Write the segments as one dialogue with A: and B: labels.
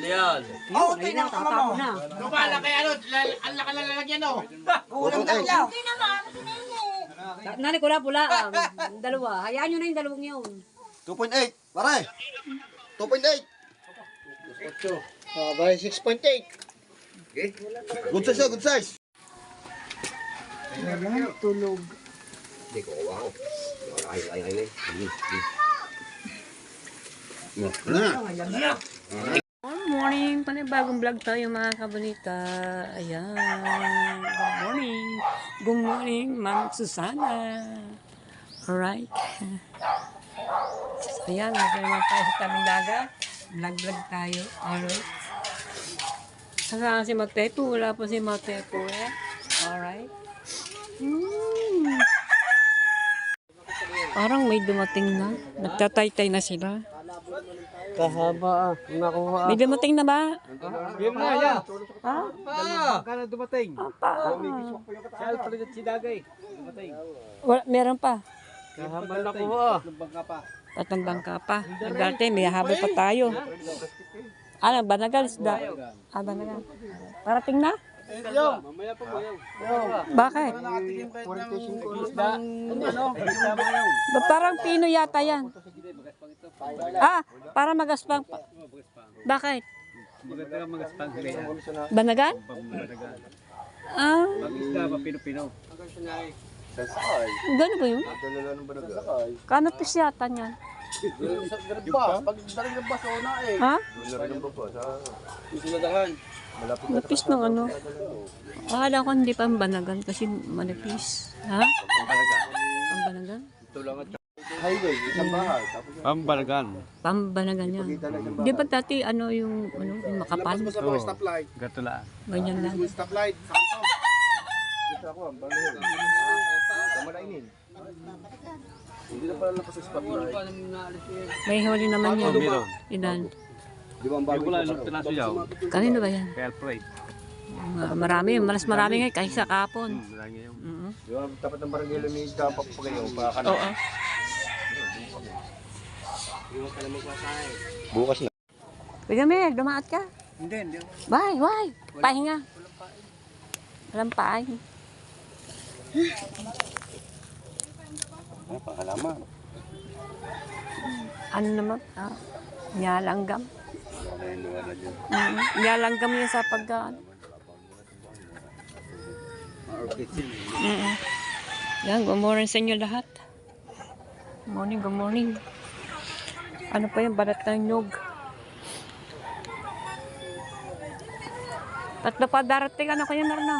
A: Yan.
B: Oo, okay na tama mo.
A: Kumala kay ano, lal- ang nakalalagyan oh.
B: Kulang lang daw.
C: Nani ko pula. Um, dalawa. Hayaan nyo na yung dalawang yun.
D: 2.8, pare. 2.8.
E: Ah, bali 6.8.
D: Good size, oh, good size.
B: Hindi ko kuha ko. Ay, ay, ay, ay.
D: Ano na?
C: Good morning! Panibagong vlog tayo mga kabalita. Ayan. Good morning. Good morning, Ma'am Susana. Alright. So, ayan. Nasa naman tayo sa tabing dagat. Vlog-vlog tayo. Alright. Saka si Matepo. Wala pa si Matepo eh. Alright. Hmm. Parang may dumating na. Nagtataytay na sila.
E: Kahaba ah. Nakuha.
C: May dumating na ba?
E: Yan na, yan.
C: Ha?
E: Baka na dumating.
C: Pa.
E: Alfred at si Dagay. Dumating.
C: Wala, meron pa.
E: Kahaba nakuha.
C: Tatlong bangka pa. Dati may habol pa tayo. Ano, banagal? Ah, banagal. Parating na?
E: Mamaya pa mo
C: Bakit?
E: Ano? Isda mo yun.
C: Ba, parang pino yata yan. Ah, para magaspang. pa. Bakit?
E: Maganda ka mga spang sila yan.
C: Banagal?
E: Pamadagan.
C: Ah,
E: Pag isda ba pino-pino?
C: gano'n ba yun? Kanapis yata niyan. Ha? Napis ng ano? Akala ko hindi pa banagan kasi manipis. Ha? Pambanagan?
E: Pambalagan.
C: Pambanagan yan. Di ba dati ano yung, ano, yung makapal?
E: Oo. Gato lang.
C: Ganyan lang. May huli naman yan.
E: Meron. Yung wala nung tinasuyaw.
C: Kanino ba yan?
E: Kaya Alfred.
C: Ma- Marami, malas marami nga kaysa kapon.
E: Hmm, niya yung
D: Yung tapat ng barangay lumita pa pa kayo. Baka
C: Oo.
D: Bukas na.
C: Pwede may, dumaat ka.
E: Hindi, hindi.
C: Bye, bye. Pahinga. Walang paay.
D: Ano pa halaman?
C: Ano naman? Ah, nyalanggam. Mm, nyalanggam yun sa pagkaan. Mm Yan, good morning sa inyo lahat. Good morning, good morning. Ano pa yung balat ng nyog? Tatlo pa darating. Ano kaya na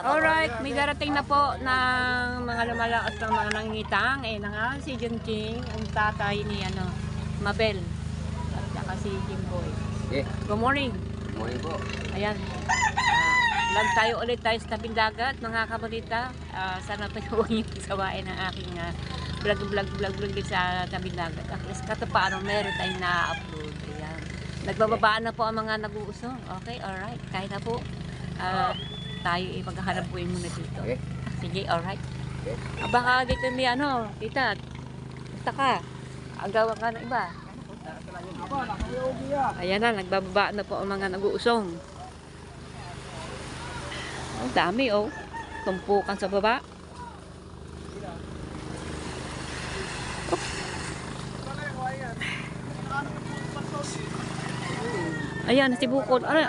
C: Alright, may darating na po ng mga lumalaot ng mga nangitang. Eh, na nga, si Junjing, ang tatay ni ano, Mabel. Si Jimboy.
B: Eh.
C: Good morning.
B: Morning po.
C: Ayan. Vlog tayo ulit tayo sa tabing dagat, mga kabalita. Ah, sana pa huwag niyo sawain ang aking ah, vlog, vlog, vlog, vlog din sa tabing dagat. At least kahit paano meron tayong na-upload. Ayan. Nagbababaan na po ang mga nag-uusong. Okay, alright. Kaya na po. Ah, tayo ipaghahanap po muna dito.
B: Okay.
C: Sige, alright. Ah, baka dito may ano, tita. Basta ka. Agawan ka ng iba. Ayan na, nagbababa na po ang mga nag-uusong. Ang dami oh. Tumpukan sa baba. Ayan, si Bukod. Ano?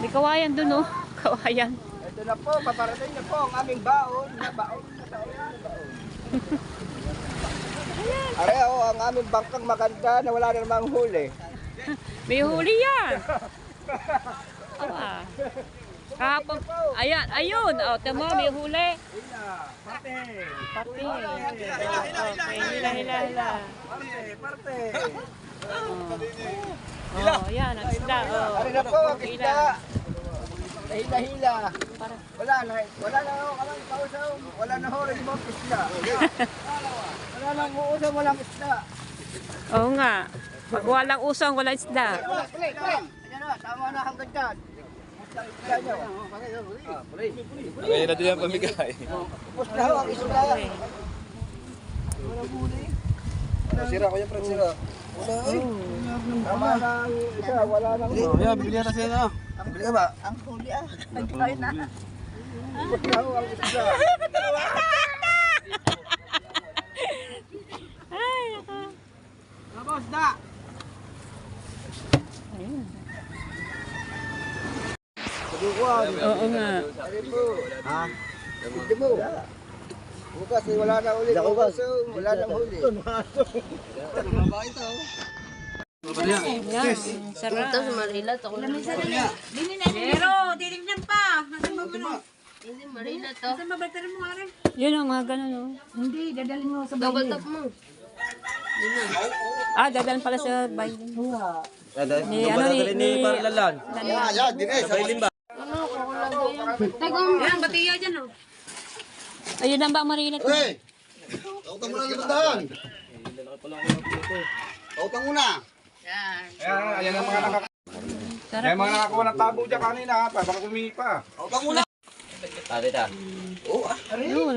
C: May kawayan dun oh. Kawayan.
B: Ito na po, paparating na po ang aming baon. Na baon na baon na baon. Are, oh, ang aming bangkang maganda na wala na namang huli.
C: May huli yan. Awa. Kahapon. Ayan, ayun. O, tama, may huli.
B: Parte.
C: Okay, hila, hila, hila.
B: parte, parte.
C: Oh, yan, ang isda. Oh.
B: Are na po, ang
C: Hila.
B: isda. Hila-hila. Wala na, wala na ako kamang kausaw. Wala na ho rin mo isda. Wala na uusang walang isda.
C: Oo nga. Pag walang usong, walang isda.
B: Wala, wala, wala. Tama na hanggang dyan.
E: Kaya na din ang pamigay.
B: Ho, ang isda.
D: Sira ko yung friend, sira.
B: Wala ay. Tama na ang isa, wala nang
E: Ayan, bibili na sila na.
D: Bili ka ba?
B: Tapos na ho, ang isda.
C: Ay, nako.
A: Tapos na.
B: Kadukuan.
C: Oo nga.
B: Ano? Ha? Hindi mo. Bukas eh, wala na ulit. Bukas eh, wala na huli.
C: Yan, sarap.
F: Ito sa Marila, to.
C: Pero, titignan pa. Nasaan ba mo?
F: Hindi, Marila to.
C: Nasaan ba bagtarin mo nga rin? Yun ang mga ganun, oh.
F: Double top mo.
C: Ah, dadalhin pala sa bayan. Ni, ano ni, ni,
E: Lalan.
B: Yeah, yeah, Dines.
F: Ano, kukulagay yan. Tagang,
C: Yan, batiya dyan, oh. Ayun ang ba, Marinette?
B: Hey! Tautang mo na ng tindahan. Tautang mo na.
E: Ayan, ayan ang mga nakaka... Ayan mga nakakuha ng tabo dyan kanina ha, baka kumingi pa.
B: Tautang mo na.
C: Yun,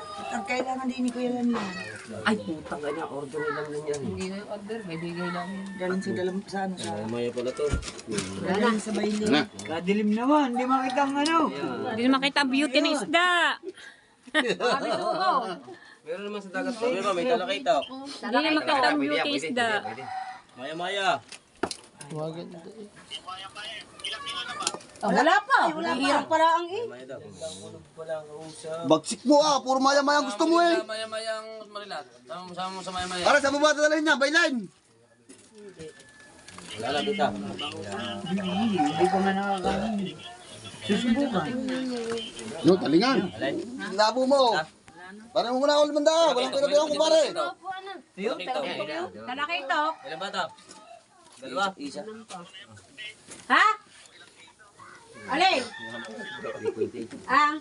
C: Ang
G: kailangan din ni Kuya Lan yan.
B: Ay, putang ganyan. Order nilang ganyan.
G: Hindi na yung order, may bigay lang. Galing sa dalam sa ano. Sa
D: Maya pala to.
G: Galing sa baylin. Kadilim naman, hindi makita ang ano.
C: Hindi na makita ang beauty ng isda.
D: Meron naman sa dagat ko. May talakita.
C: Hindi na makita ang beauty ng isda.
D: Maya, maya.
G: Oh, wala pa. Hirap pala ang eh.
B: Bagsik mo ah. Puro maya-maya gusto mo eh.
A: Maya-mayang marilat. Sama sama mo sa maya-maya.
B: Para sa baba dalhin niya. Bayline.
D: Wala lang kita.
G: Hindi ko nga nakakain. Susubukan.
B: Yo, talingan. Labo mo. Para mo muna ako limanda. Walang pinabiyang ko pare.
C: Talaki ito.
D: Ilan bata? Dalawa? Isa.
C: Ha? Alin? Ah?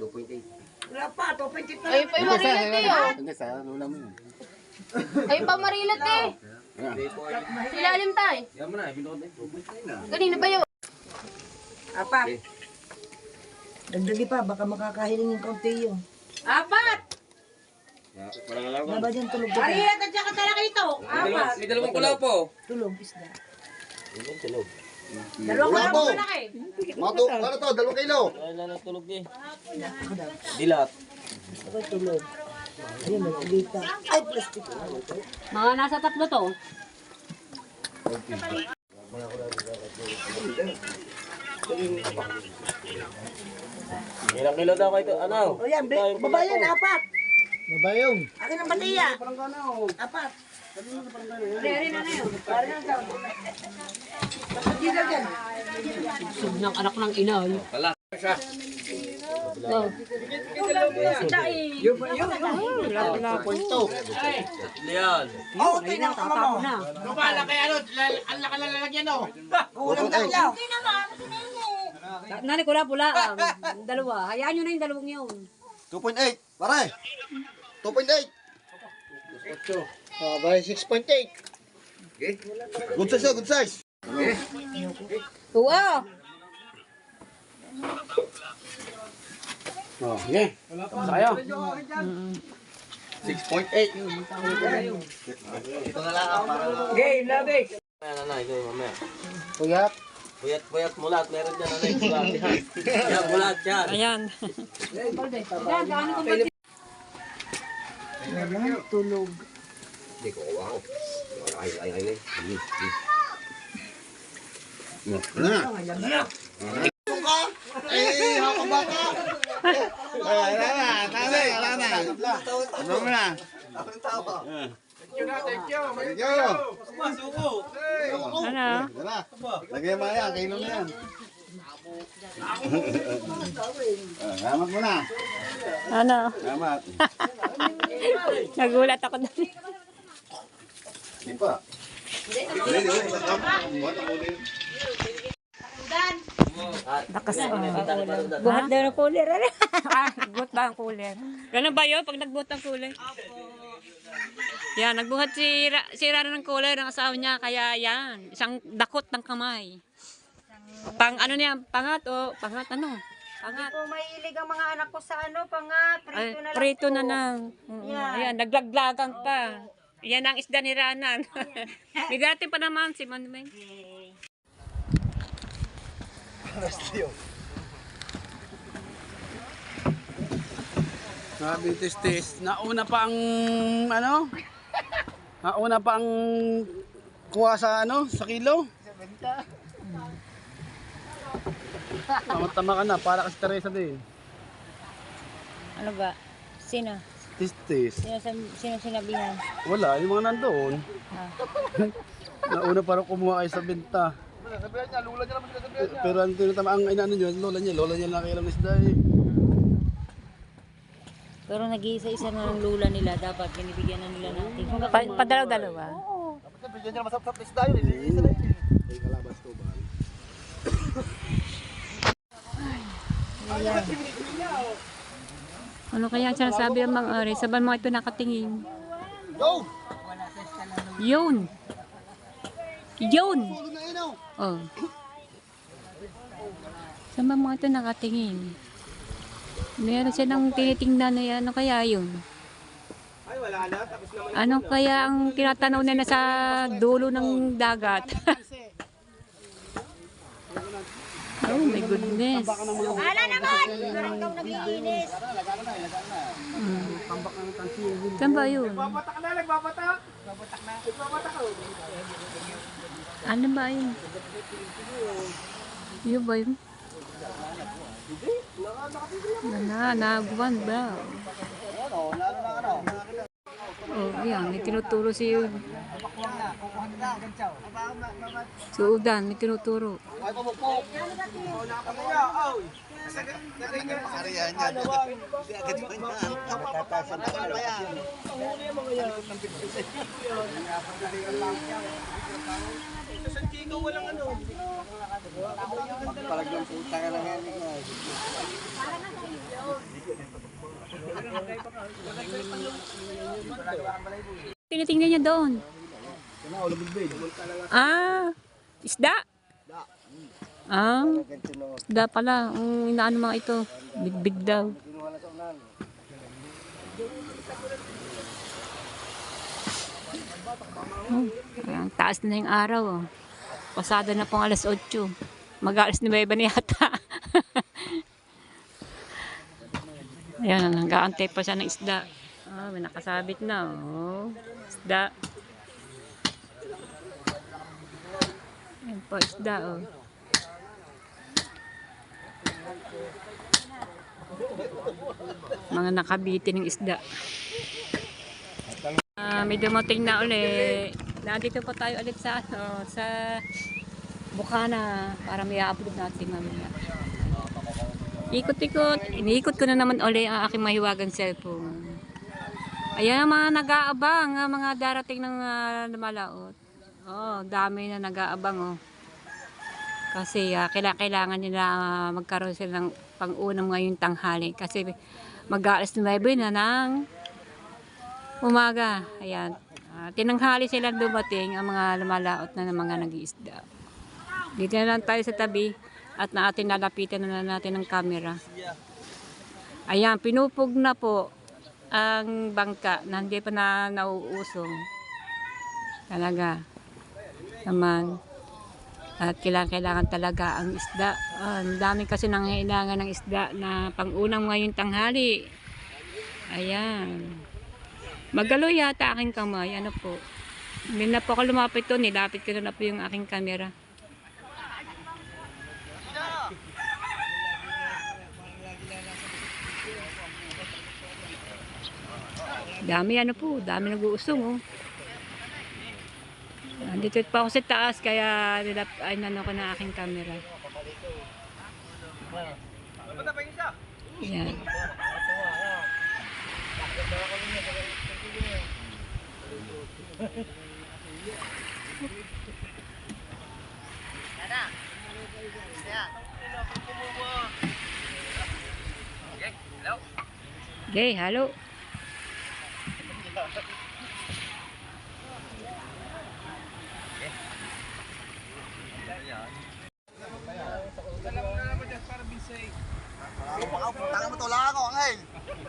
G: Wala pa, topin kita.
F: ayun pa yung Marila, te, oh.
B: Hindi, sa lula mo yun.
F: Ayun pa Marila, te. Silalim tayo.
D: Yan mo na, binod eh.
F: Kanina pa yun.
G: Apat. Dagdagi pa, baka makakahiling yung kaunti yun.
C: Apat!
D: Parang alam ko.
G: Wala ba dyan tulog ka?
C: Ariya ka dyan ka talaki ito. Apat.
D: May dalawang kulaw po.
G: Tulog, isda.
C: Dalawang
B: Wala po.
C: malaki.
B: Mato, ano to? Dalawang kilo.
D: Wala na tulog eh. Dilat.
G: Ay, plastic.
C: Mga nasa tatlo to.
D: Ilang kilo daw kayo ito? Ano?
G: O yan, be- baba yan, apat.
B: Mabayong.
G: Akin ang batiya. Apat.
C: Sub ng anak ng ina.
D: Wala.
C: Oh. Isda eh.
D: Yan.
G: Oo, okay na, tama mo.
C: na.
A: Kapala kay ano, ang laki lalagyan oh.
G: Kulang daw.
C: Nani ko pula. Dalawa. Hayaan nyo na yung dalawang yun.
B: 2.8. Pare. 2.8. Ah, by 6.8. Good size, oh, good size.
C: Wow!
B: Oh, yeah. Sayo. 6.8. Ito na lang ah, para
G: Game, labig.
D: Ano na, ito mamaya.
B: puyat.
D: Puyat, puyat, mulat. Meron dyan, yung mulat yan. Yan, mulat yan.
C: Ayan.
G: Walang tulog.
D: Hindi ko kuha ko. Ay, ay, ay, ay.
B: Ano na? ka? Eh, haka baka. Wala na, tama, wala na. Ano mo na? Thank you na, thank you. Thank you.
C: Ano?
B: Tara. Lagay mo yan, na yan. Salamat mo na.
C: Ano?
B: Salamat.
C: Nagulat ako doon.
B: Di pa. Hindi, di ba? Buhat ang
C: daw ng cooler. ah, buhat ba ang cooler? Ganun ba yun pag nagbuhat ng cooler? Yan, nagbuhat si, Ra si Rara ng cooler ng asawa niya. Kaya yan, isang dakot ng kamay. Pang ano niya, pangat o pangat ano? Pangat.
G: Po mahilig ang mga anak ko sa ano, pangat,
C: Ay,
G: prito na lang.
C: prito
G: po.
C: na lang. Mm,
G: Yan.
C: Ayan, naglaglagan pa. Yan ang isda ni Ranan. Bigati pa naman si Manuel.
A: Sabi tis Nauna pa ang ano? Nauna pa ang kuha sa ano? Sa kilo? Tama-tama ka na, para kasi Teresa din.
C: Ano ba? Sino?
A: Tis-tis.
C: Sino, sino sinabihan?
A: Wala, yung mga nandoon.
C: Ah.
A: Nauna para kumuha kayo sa benta. Pero ang tinatama, ang inaano nyo, lola niya, lola niya nakailang isda eh.
C: Pero nag-iisa-isa na ng lula nila. Dapat binibigyan na nila natin. Pa padalaw-dalawa? Oo. Ano kaya ang sinasabi ang mga ari? Saban mga ito nakatingin. Yun! Yun! Oh. Saan ba mga ito nakatingin? Meron silang tinitingnan na yan. Ano kaya yun? Ano kaya ang tinatanaw nila sa dulo ng dagat? oh my goodness.
G: Ala naman! Ikaw nagiinis.
C: Saan ba yun? Ano ba yun? Yun ba yun? Na, naguwan ba? Oh, yan, may tinuturo si yun. Si Udan, may tinuturo. Tinitingnan niya doon. Ah, isda. Ah, isda pala. Ang inaano mga ito. Bigbig daw. Oh, ang taas na yung araw. Oh. Pasada na pong alas 8. Mag-alas 9 na yata. Ayan, nag-aantay pa siya ng isda. Ah, may nakasabit na. Oh, isda. Po, isda. Oh. Mga nakabitin ng isda. Ah, may dumating na uli. Nandito po tayo ulit sa ano, sa Bukana para may upload natin mamaya. Ikot-ikot. Iniikot ko na naman uli ang aking mahiwagang cellphone. Ayan mga nag-aabang, ang mga darating ng uh, lumalaot. Oh, dami na nag-aabang oh. Kasi uh, kailangan nila ah, magkaroon sila ng pang-unang ngayong tanghali. Kasi mag-aalas na na ng umaga. Ayan. Ah, tinanghali sila dumating ang mga lumalaot na ng mga nag-iisda. Dito na lang tayo sa tabi at na atin nalapitan na natin ng camera. Ayan, pinupog na po ang bangka na hindi pa na nauusong. Talaga. Naman. At kailangan, kailangan talaga ang isda. Ang dami kasi nangailangan ng isda na pangunang ngayong tanghali. Ayan. Magalo yata aking kamay. Ano po? Hindi na po ako lumapit to. Nilapit ko na po yung aking camera. Dami ano po, dami nag-uusong oh. Nandito pa ako sa taas kaya nilap ay nano ko na aking camera. Yan. Okay, halo.
B: Tanga mo to, lang ako, Angel.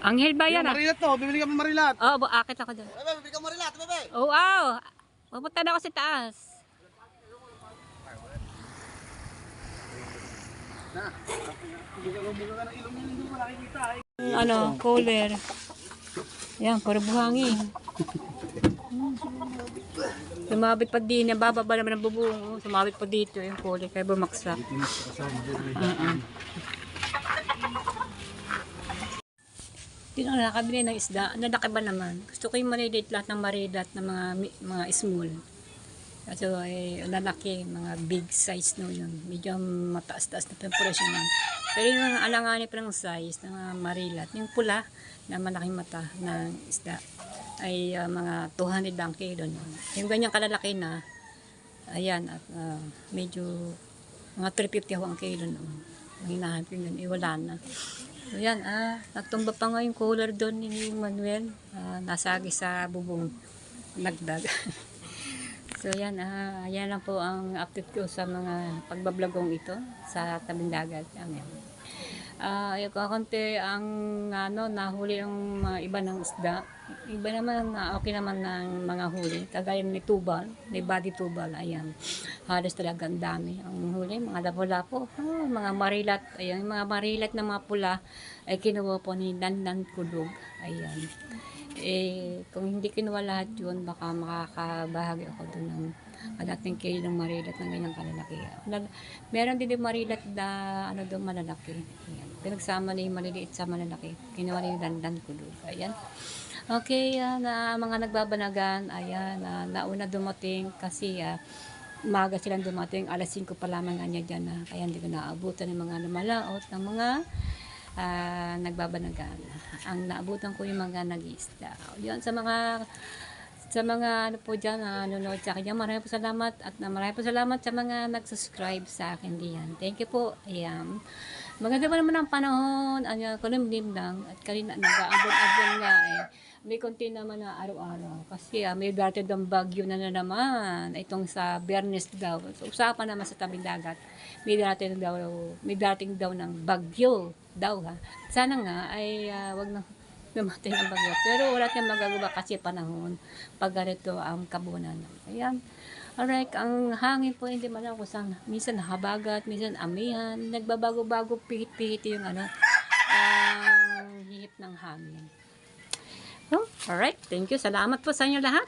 C: Anghel ba yan ah?
A: Marilat to, bibili ka pa marilat.
C: Oo, oh, akit ako doon.
B: Bebe, bibili ka rin lahat, bebe.
C: Oh, wow! Pupunta na ako sa taas. Ano, cooler. Yan, puro buhangin. Sumabit pa din, bababa naman ang bubong. Sumabit pa dito yung cooler, kaya bumaksak. Uh-uh. Dito na nakabili ng isda. Ang ba naman? Gusto ko yung maliliit lahat ng marilat ng mga mga small. Kasi eh, lalaki, mga big size no yun. Medyo mataas-taas na preparation nun. Pero yung alanganin pa ng size ng marilat, yung pula na malaking mata ng isda ay ah, mga 200 ang kilo. No? Yung ganyang kalalaki na, ayan, at ah, medyo mga 350 ako ang kilo noon. Ang hinahanap yun, eh, wala na. So yan, ah, nagtumba pa nga yung cooler doon ni Manuel. Ah, nasagi sa bubong. Nagdag. so yan, ah, yan lang po ang update ko sa mga pagbablogong ito sa tabing dagat. Amen. Yung kakunti ang ano, nahuli ang mga iba ng isda. Iba naman, na okay naman ng mga huli. Kagaya ni Tubal, ni Body Tubal, ayan. Halos talaga ang dami. Ang huli, mga lapo-lapo, ah, mga marilat, ayan, mga marilat na mga pula ay kinuha po ni Dandan Kulog. Ayan. Eh, kung hindi kinuha lahat yun, baka makakabahagi ako doon ng kalating kilo ng marilat ng ganyang kalalaki. Meron din yung marilat na ano doon malalaki. Ayan. Pinagsama na yung maliliit sa malalaki. Kinuha na yung dandan kulog. Ayan. Okay, ah, na mga nagbabanagan, ayan, ah, nauna dumating kasi ah, umaga silang dumating, alas 5 pa lamang niya dyan, ah, kaya hindi ko naabutan ng mga lumalaot, ng mga ah, nagbabanagan. Ang naabutan ko yung mga nag-isda. Yun, sa mga sa mga ano po dyan, uh, nanonood sa akin dyan, maraming po salamat at na maraming po salamat sa mga nag-subscribe sa akin diyan. Thank you po. Ayan. Maganda pa naman ang panahon, ano, kulimlim lang at kanina nag-aabon-abon nga eh. May konti naman na araw-araw kasi ah, may dati daw bagyo na, na naman itong sa Bernes daw. So, usapan naman sa tabing dagat. May dating daw may dating daw ng bagyo daw ha. Sana nga ay ah, wag na dumating ang bagyo. Pero wala tayong magagawa kasi panahon pag ganito ang kabunan. Ayan. Alright, ang hangin po hindi man ako kung minsan habagat, minsan amihan, nagbabago-bago, pihit-pihit yung ano, ang hihip ng hangin. Oh, alright, thank you. Salamat po sa inyo lahat.